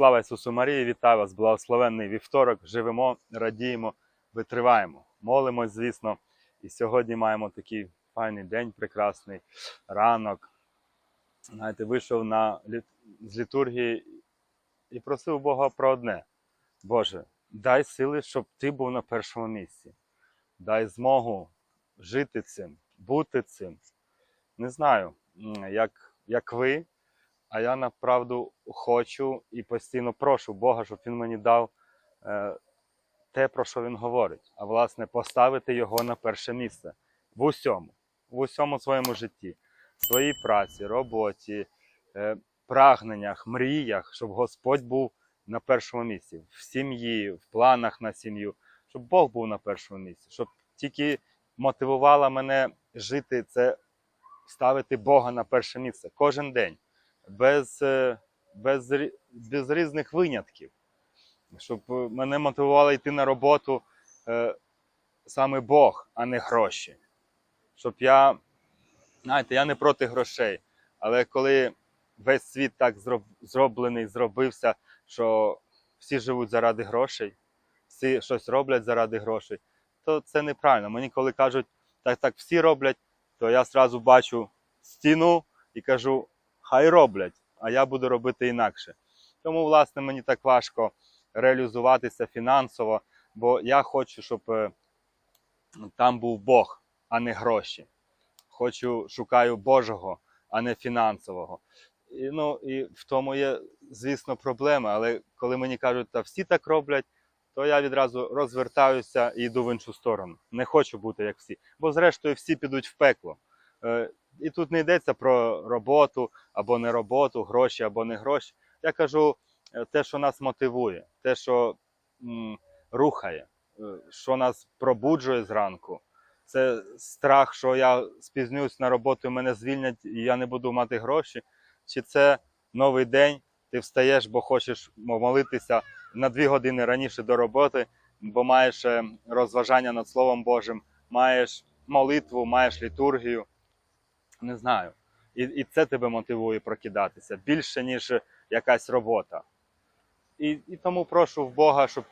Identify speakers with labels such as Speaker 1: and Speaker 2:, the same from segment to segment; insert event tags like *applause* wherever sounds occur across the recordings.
Speaker 1: Слава Ісусу Марії, вітаю вас, благословенний вівторок. Живемо, радіємо, витриваємо. Молимось, звісно. І сьогодні маємо такий файний день, прекрасний ранок. Знаєте, вийшов на, з літургії і просив Бога про одне. Боже, дай сили, щоб ти був на першому місці. Дай змогу жити цим, бути цим. Не знаю, як, як ви, а я направду хочу і постійно прошу Бога, щоб Він мені дав е, те, про що він говорить. А власне, поставити його на перше місце. В усьому, в усьому своєму житті, своїй праці, роботі, е, прагненнях, мріях, щоб Господь був на першому місці, в сім'ї, в планах на сім'ю, щоб Бог був на першому місці, щоб тільки мотивувала мене жити це, ставити Бога на перше місце. Кожен день без, е, без, без різних винятків, щоб е, мене мотивувало йти на роботу е, саме Бог, а не гроші. Щоб я, знаєте, я не проти грошей, але коли весь світ так зроб, зроблений, зробився, що всі живуть заради грошей, всі щось роблять заради грошей, то це неправильно. Мені коли кажуть, так, так всі роблять, то я зразу бачу стіну і кажу, хай роблять, а я буду робити інакше. Тому, власне, мені так важко реалізуватися фінансово, бо я хочу, щоб е, там був Бог, а не гроші. Хочу, шукаю Божого, а не фінансового. І, ну, і в тому є, звісно, проблема. Але коли мені кажуть, та всі так роблять, то я відразу розвертаюся і йду в іншу сторону. Не хочу бути як всі. Бо, зрештою, всі підуть в пекло. І тут не йдеться про роботу або не роботу, гроші або не гроші. Я кажу е, те, що нас мотивує, те, що м, рухає, е, що нас пробуджує зранку. Це страх, що я спізнюсь на роботу, мене звільнять, і я не буду мати гроші. Чи це новий день, ти встаєш, бо хочеш молитися на дві години раніше до роботи, бо маєш е, розважання над Словом Божим, маєш молитву, маєш літургію. Не знаю. І, і це тебе мотивує прокидатися більше, ніж якась робота. І, і тому прошу в Бога, щоб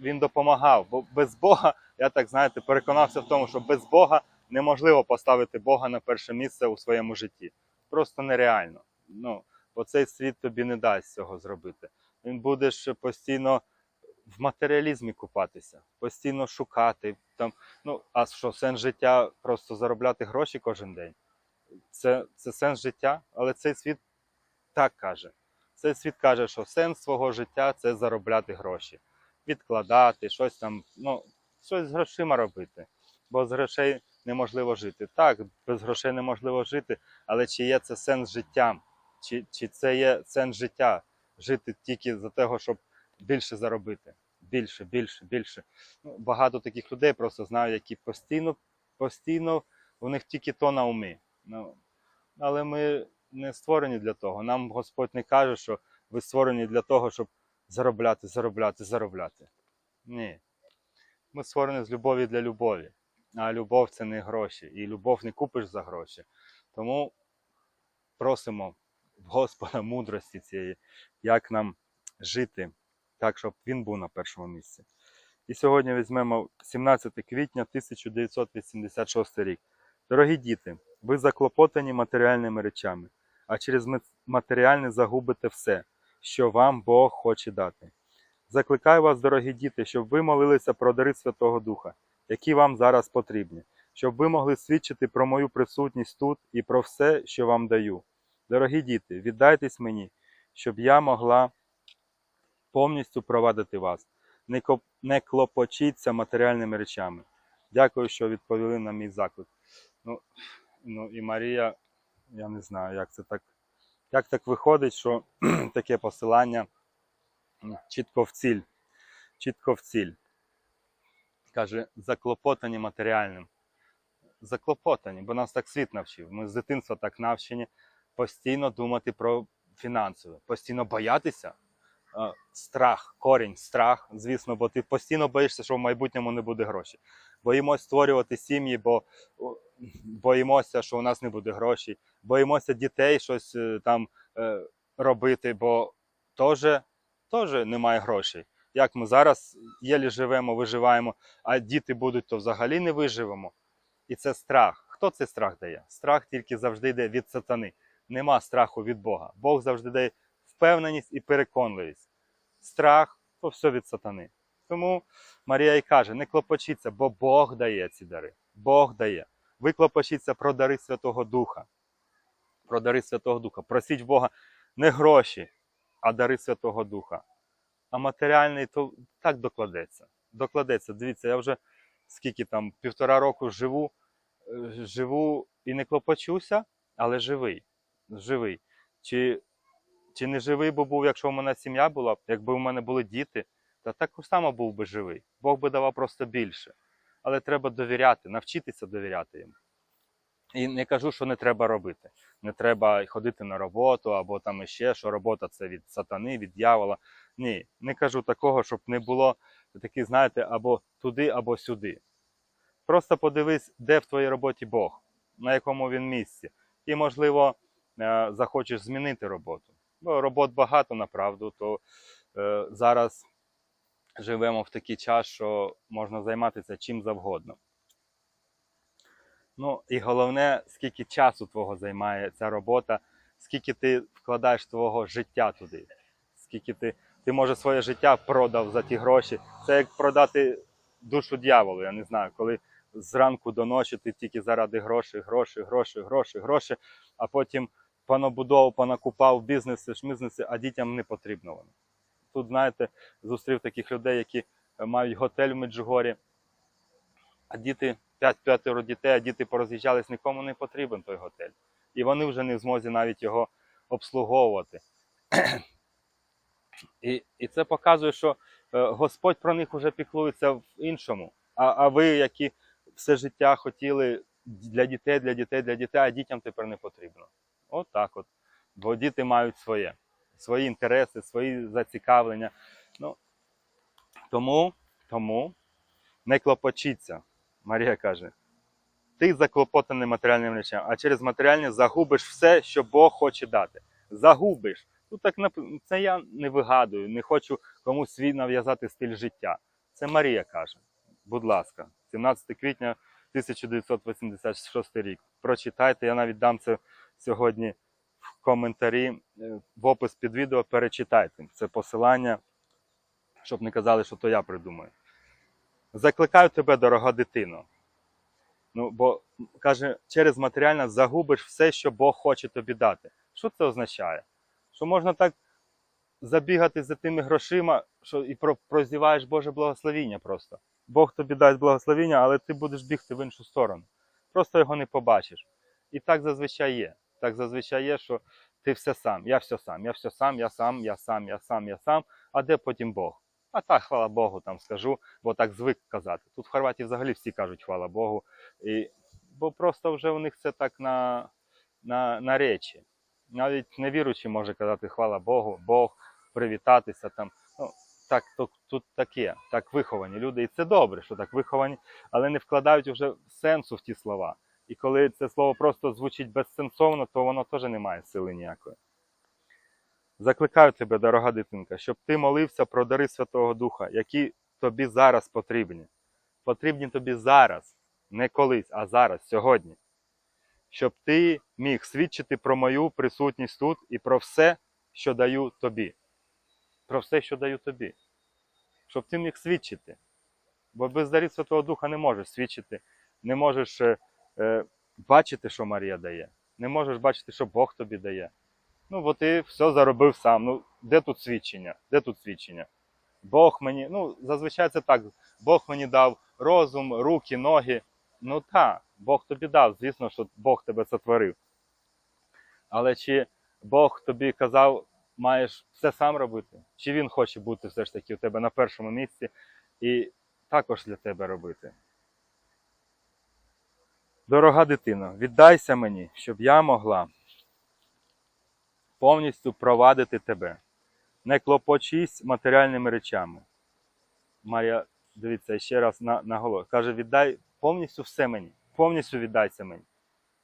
Speaker 1: він допомагав. Бо без Бога, я так знаєте, переконався в тому, що без Бога неможливо поставити Бога на перше місце у своєму житті. Просто нереально. Ну, бо цей світ тобі не дасть цього зробити. Він будеш постійно в матеріалізмі купатися, постійно шукати. Там, ну, а що, сенс життя просто заробляти гроші кожен день? Це, це сенс життя, але цей світ так каже. Цей світ каже, що сенс свого життя це заробляти гроші, відкладати, щось там, ну, щось з грошима робити. Бо з грошей неможливо жити. Так, без грошей неможливо жити, але чи є це сенс життя? Чи, чи це є сенс життя? Жити тільки за того, щоб більше заробити? Більше, більше, більше. Ну, багато таких людей просто знаю, які постійно, постійно у них тільки то на умі. Ну, але ми не створені для того. Нам Господь не каже, що ви створені для того, щоб заробляти, заробляти, заробляти. Ні. Ми створені з любові для любові. А любов це не гроші. І любов не купиш за гроші. Тому просимо Господа мудрості цієї, як нам жити так, щоб він був на першому місці. І сьогодні візьмемо 17 квітня 1986 рік. Дорогі діти, ви заклопотані матеріальними речами, а через матеріальне загубите все, що вам Бог хоче дати. Закликаю вас, дорогі діти, щоб ви молилися про дари Святого Духа, які вам зараз потрібні, щоб ви могли свідчити про мою присутність тут і про все, що вам даю. Дорогі діти, віддайтесь мені, щоб я могла повністю провадити вас. Не, клопочіться матеріальними речами. Дякую, що відповіли на мій заклик. Ну, ну і Марія, я не знаю, як це так. Як так виходить, що *clears throat* таке посилання чітко в ціль. Чітко в ціль. Каже, заклопотані матеріальним. Заклопотані, бо нас так світ навчив. Ми з дитинства так навчені постійно думати про фінансове, постійно боятися. Страх, корінь, страх, звісно, бо ти постійно боїшся, що в майбутньому не буде грошей. Боїмось створювати сім'ї, бо боїмося, що у нас не буде грошей. Боїмося дітей щось е, там е, робити, бо теж немає грошей. Як ми зараз єлі живемо, виживаємо, а діти будуть, то взагалі не виживемо. І це страх. Хто цей страх дає? Страх тільки завжди йде від сатани. Нема страху від Бога. Бог завжди дає впевненість і переконливість. Страх то все від сатани. Тому Марія і каже: не клопочіться, бо Бог дає ці дари. Бог дає. Ви клопочіться про дари Святого Духа. Про дари Святого Духа. Просіть Бога не гроші, а дари Святого Духа. А матеріальний то так докладеться. Докладеться. Дивіться, я вже скільки там півтора року живу, е, живу і не клопочуся, але живий. Живий. Чи, чи не живий би був, якщо в мене сім'я була, якби у мене були діти, та так само був би живий. Бог би давав просто більше. Але треба довіряти, навчитися довіряти йому. І не кажу, що не треба робити. Не треба ходити на роботу або там іще, що робота це від сатани, від дьявола. Ні, не кажу такого, щоб не було такі, знаєте, або туди, або сюди. Просто подивись, де в твоїй роботі Бог, на якому він місці. І, можливо, е, захочеш змінити роботу. Бо робот багато направду, то е, зараз живемо в такий час, що можна займатися чим завгодно. Ну і головне, скільки часу твого займає ця робота, скільки ти вкладаєш твого життя туди, скільки ти, ти може своє життя продав за ті гроші. Це як продати душу дьяволу, я не знаю, коли зранку до ночі ти тільки заради грошей, грошей, грошей, грошей, грошей, а потім понабудовував, понакупав бізнеси, шмізнеси, а дітям не потрібно воно. Тут, знаєте, зустрів таких людей, які е, мають готель в Меджугорі, а діти, 5-5 дітей, а діти пороз'їжджались, нікому не потрібен той готель. І вони вже не в змозі навіть його обслуговувати. *clears throat* І, і це показує, що е, Господь про них вже піклується в іншому. А, а ви, які все життя хотіли для дітей, для дітей, для дітей, а дітям тепер не потрібно. От так от. Бо діти мають своє, свої інтереси, свої зацікавлення. Ну, тому, тому не клопочіться. Марія каже, ти заклопотаний матеріальним речам, а через матеріальне загубиш все, що Бог хоче дати. Загубиш. Тут так це я не вигадую, не хочу комусь свій нав'язати стиль життя. Це Марія каже. Будь ласка, 17 квітня 1986 рік. Prочитайте, я навіть дам це сьогодні коментарі, е, в опис під відео. Перечитайте це посилання, щоб не казали, що то я придумаю. Закликаю тебе, дорога дитино. Ну, бо каже, через матеріальне загубиш все, що Бог хоче тобі дати. Що це означає? Що можна так забігати за тими грошима, що і прозіваєш Боже благословіння просто. Бог тобі дасть благословіння, але ти будеш бігти в іншу сторону. Просто його не побачиш. І так зазвичай є. Так зазвичай є, що ти все сам, я все сам, я все сам, я сам, я сам, я сам, я сам. А де потім Бог? А так, хвала Богу, там скажу, бо так звик казати. Тут в Хорватії взагалі всі кажуть хвала Богу. І, бо просто вже у них це так на, на, на речі. Навіть невіруючий може казати хвала Богу, Бог, привітатися там. Ну, так, то, тут таке, так виховані люди. І це добре, що так виховані, але не вкладають вже сенсу в ті слова. І коли це слово просто звучить безсенсовно, то воно теж не має сили ніякої. Закликаю тебе, дорога дитинка, щоб ти молився про дари Святого Духа, які тобі зараз потрібні. Потрібні тобі зараз, не колись, а зараз, сьогодні. Щоб ти міг свідчити про мою присутність тут і про все, що даю тобі. Про все, що даю тобі. Щоб ти міг свідчити. Бо без дарів Святого Духа не можеш свідчити, не можеш е, бачити, що Марія дає, не можеш бачити, що Бог тобі дає. Ну, бо ти все заробив сам. Ну, де тут свідчення? Де тут свідчення? Бог мені, ну, зазвичай це так. Бог мені дав розум, руки, ноги. Ну так, Бог тобі дав, звісно, що Бог тебе сотворив. Але чи Бог тобі казав, маєш все сам робити? Чи Він хоче бути все ж таки у тебе на першому місці і також для тебе робити? Дорога дитино, віддайся мені, щоб я могла повністю провадити тебе. Не клопочись матеріальними речами. Марія, дивіться, ще раз на, наголос. Каже, віддай повністю все мені, повністю віддайся мені,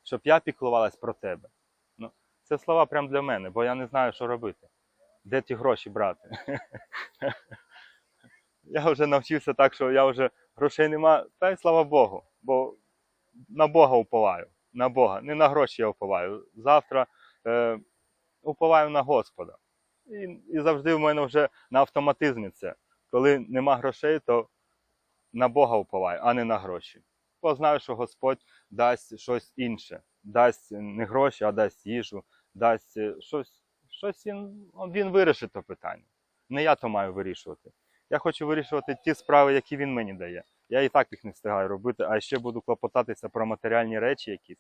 Speaker 1: щоб я піклувалась про тебе. Ну, це слова прямо для мене, бо я не знаю, що робити. де ті гроші брати. *laughs* Я вже навчився так, що я вже грошей нема, та й слава Богу, бо на Бога уповаю. На Бога, не на гроші я уповаю. Завтра е, уповаю на Господа. І, і завжди в мене вже на автоматизмі це. Коли нема грошей, то на Бога уповаю, а не на гроші. Бо знаю, що Господь дасть щось інше. Дасть не гроші, а дасть їжу, дасть е, щось, щось він, він вирішить то питання. Не я то маю вирішувати. Я хочу вирішувати ті справи, які він мені дає. Я і так їх не встигаю робити, а ще буду клопотатися про матеріальні речі якісь.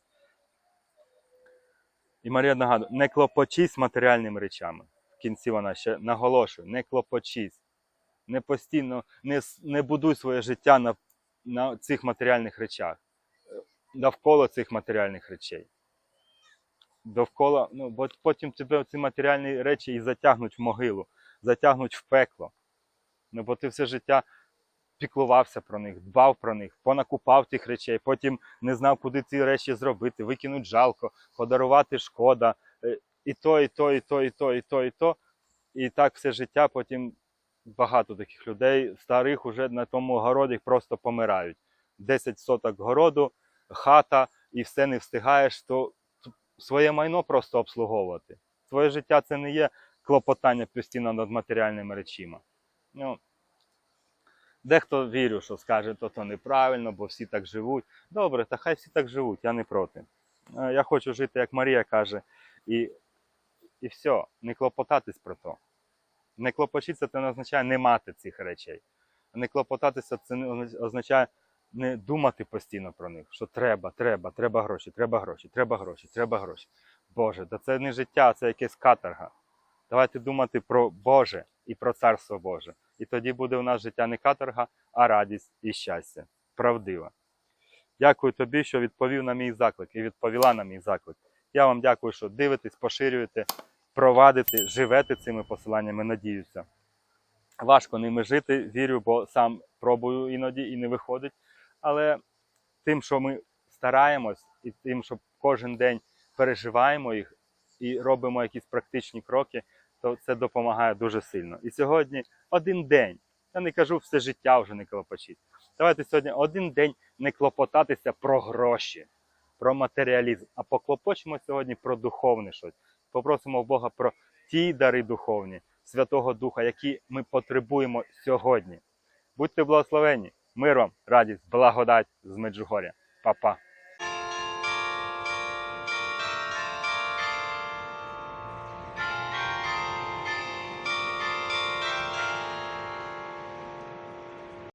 Speaker 1: І Марія нагадує, не клопочись матеріальними речами. В кінці вона ще наголошує, не клопочись. Не постійно не, не будуй своє життя на, на цих матеріальних речах, навколо цих матеріальних речей. Довкола, ну, бо потім тебе ці матеріальні речі і затягнуть в могилу, затягнуть в пекло. Ну, бо ти все життя піклувався про них, дбав про них, понакупав тих речей, потім не знав, куди ці речі зробити, викинуть жалко, подарувати шкода, е, і то, і то, і то, і то, і то, і то. І так все життя потім багато таких людей, старих уже на тому городі просто помирають. 10 соток городу, хата, і все не встигаєш, то своє майно просто обслуговувати. Своє життя це не є клопотання постійно над матеріальними речима. Ну, дехто вірю, що скаже, то то неправильно, бо всі так живуть. Добре, та хай всі так живуть, я не проти. Е, Я хочу жити, як Марія каже, і, і все, не клопотатись про то. Не клопочитися це не означає не мати цих речей. Не клопотатися це не означає не думати постійно про них, що треба, треба, треба гроші, треба гроші, треба гроші, треба гроші. Боже, та це не життя, це якась каторга. Давайте думати про Боже і про Царство Боже. І тоді буде у нас життя не каторга, а радість і щастя. Правдива. Дякую тобі, що відповів на мій заклик і відповіла на мій заклик. Я вам дякую, що дивитесь, поширюєте, провадите, живете цими посиланнями, надіюся. Важко ними жити, вірю, бо сам пробую іноді і не виходить. Але тим, що ми стараємось, і тим, що кожен день переживаємо їх і робимо якісь практичні кроки, то це допомагає дуже сильно. І сьогодні один день. Я не кажу все життя вже не клопочіть. Давайте сьогодні один день не клопотатися про гроші, про матеріалізм, а поклопочемо сьогодні про духовне щось. Попросимо Бога про ті дари духовні, Святого Духа, які ми потребуємо сьогодні. Будьте благословені, мир вам, радість, благодать з Меджугоря. Па-па.